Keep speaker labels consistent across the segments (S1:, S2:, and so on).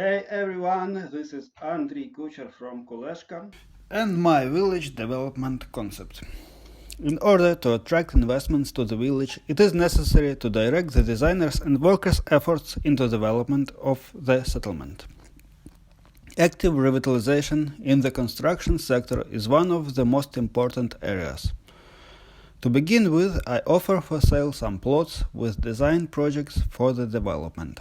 S1: Hey everyone, this is Andriy Kucher from Kuleshka.
S2: and my village development concept. In order to attract investments to the village, it is necessary to direct the designers and workers' efforts into development of the settlement. Active revitalization in the construction sector is one of the most important areas. To begin with, I offer for sale some plots with design projects for the development.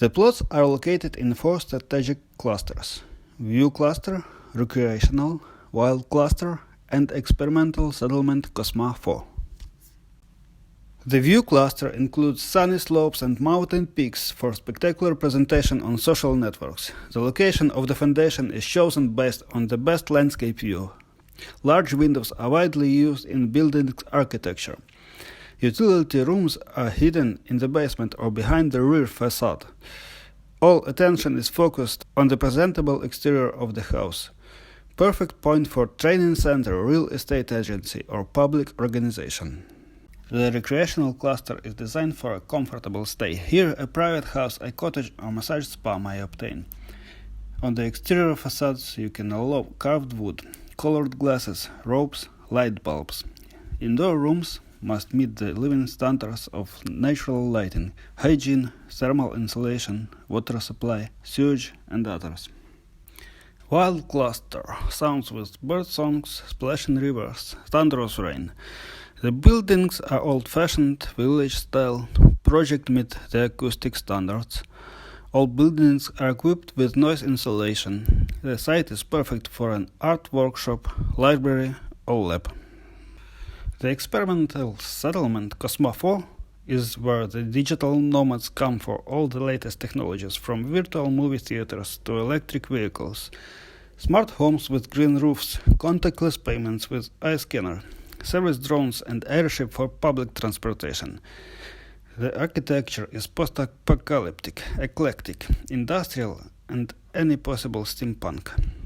S2: The plots are located in four strategic clusters View Cluster, Recreational, Wild Cluster, and Experimental Settlement Cosma 4. The View Cluster includes sunny slopes and mountain peaks for spectacular presentation on social networks. The location of the foundation is chosen based on the best landscape view. Large windows are widely used in building architecture. Utility rooms are hidden in the basement or behind the rear facade. All attention is focused on the presentable exterior of the house. Perfect point for training center, real estate agency, or public organization. The recreational cluster is designed for a comfortable stay. Here, a private house, a cottage, or massage spa may obtain. On the exterior facades, you can allow carved wood, colored glasses, ropes, light bulbs. Indoor rooms must meet the living standards of natural lighting, hygiene, thermal insulation, water supply, sewage, and others. Wild cluster sounds with bird songs, splashing rivers, thunderous rain. The buildings are old fashioned, village style, project meet the acoustic standards. All buildings are equipped with noise insulation. The site is perfect for an art workshop, library, or lab. The experimental settlement Cosmo 4 is where the digital nomads come for all the latest technologies from virtual movie theaters to electric vehicles, smart homes with green roofs, contactless payments with eye scanner, service drones and airship for public transportation. The architecture is post-apocalyptic, eclectic, industrial and any possible steampunk.